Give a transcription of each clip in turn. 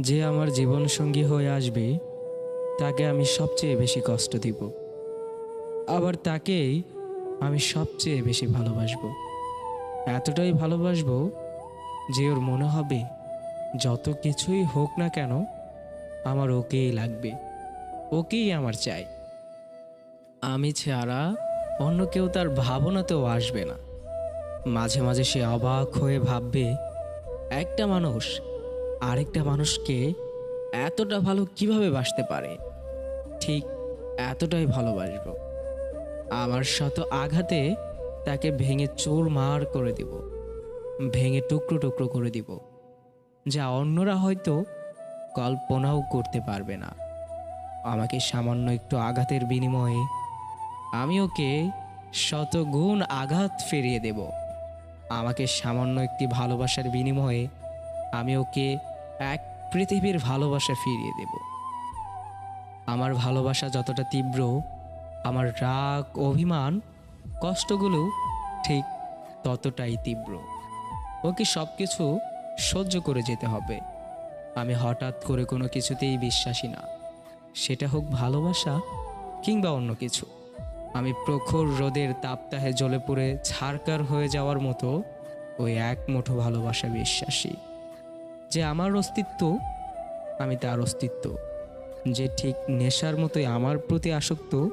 যে আমার জীবন সঙ্গী হয়ে আসবে, তাকে আমি সবচেয়ে বেশি কষ্ট দিব। আবার তাকেই আমি সবচেয়ে বেশি ভালোবাসবো। এতটাই ভালোবাসবো যে ওর মনে হবে, যত কিছুই হোক না কেন, আমার ওকেই লাগবে, ওকেই আমার চাই। আমি ছাড়া অন্য কেউ তার ভাবনাতেও আসবে না। মাঝে মাঝে সে অবাক হয়ে ভাববে, একটা মানুষ আরেকটা মানুষকে এতটা ভালো কীভাবে বাসতে পারে? ঠিক এতটাই ভালোবাসবো। আমার শত আঘাতে তাকে ভেঙে চোর মার করে দিব। ভেঙে টুকরো টুকরো করে দিব। যা অন্যরা হয়তো কল্পনাও করতে পারবে না। আমাকে সামান্য একটু আঘাতের বিনিময়ে আমি ওকে শতগুণ আঘাত ফিরিয়ে দেব। আমাকে সামান্য একটি ভালোবাসার বিনিময়ে আমি ওকে এক পৃথিবীর ভালোবাসা ফিরিয়ে দেব। আমার ভালোবাসা যতটা তীব্র, আমার রাগ, অভিমান, কষ্টগুলো ঠিক ততটাই তীব্র। ওকে সব কিছু সহ্য করে যেতে হবে। আমি হঠাৎ করে কোনো কিছুতেই বিশ্বাসী না। সেটা হোক ভালোবাসা কিংবা অন্য কিছু। আমি প্রখর রোদের তাপতাহে জ্বলে পড়ে ছারকার হয়ে যাওয়ার মতো ওই এক মুঠো ভালোবাসা বিশ্বাসী। যে আমার অস্তিত্ব, আমি তার অস্তিত্ব। যে ঠিক নেশার মতোই আমার প্রতি আসক্ত,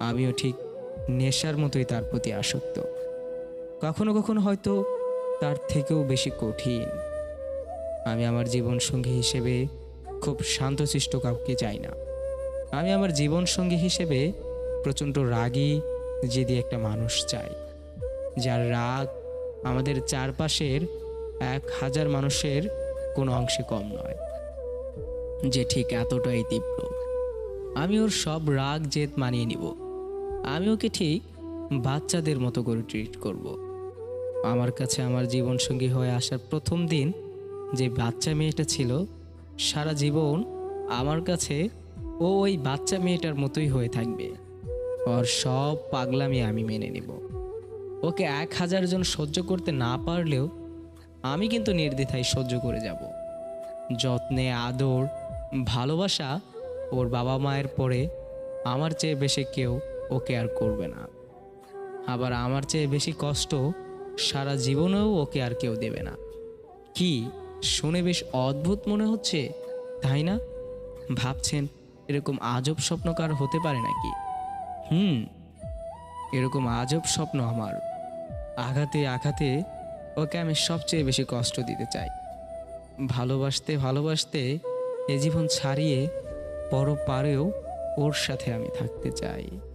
আমিও ঠিক নেশার মতোই তার প্রতি আসক্ত। কখনো কখনো হয়তো তার থেকেও বেশি কঠিন। আমি আমার জীবন সঙ্গী হিসেবে খুব শান্তশিষ্ট কাউকে চাই না। আমি আমার জীবন সঙ্গী হিসেবে প্রচণ্ড রাগী, জেদি একটা মানুষ চাই। যার রাগ আমাদের চারপাশের এক হাজার মানুষের কোনো অংশে কম নয়। যে ঠিক এতটাই তীব্র। আমি ওর সব রাগ, জেদ মানিয়ে নিব। আমি ওকে ঠিক বাচ্চাদের মতো করে ট্রিট করব। আমার কাছে আমার জীবনসঙ্গী হয়ে আসার প্রথম দিন যে বাচ্চা মেয়েটা ছিল, সারা জীবন আমার কাছে ও ওই বাচ্চা মেয়েটার মতোই হয়ে থাকবে। ওর সব পাগলামি আমি মেনে নেব। ওকে এক হাজার জন সহ্য করতে না পারলেও আমি কিন্তু নির্দ্বিধায় সহ্য করে যাব। যত্নে, আদর, ভালোবাসা ওর বাবা মায়ের পরে আমার চেয়ে বেশি কেউ ওকে আর করবে না। আবার আমার চেয়ে বেশি কষ্ট সারা জীবনেও ওকে আর কেউ দেবে না। কি শুনে বেশ অদ্ভুত মনে হচ্ছে, তাই না? ভাবছেন, এরকম আজব স্বপ্ন কার হতে পারে নাকি? হুম, এরকম আজব স্বপ্ন আমার। আঘাতে আঘাতে ওকে আমি সবচেয়ে বেশি কষ্ট দিতে চাই। ভালোবাসতে ভালোবাসতে এ জীবন ছাড়িয়ে পরপারেও পারেও ওর সাথে আমি থাকতে চাই।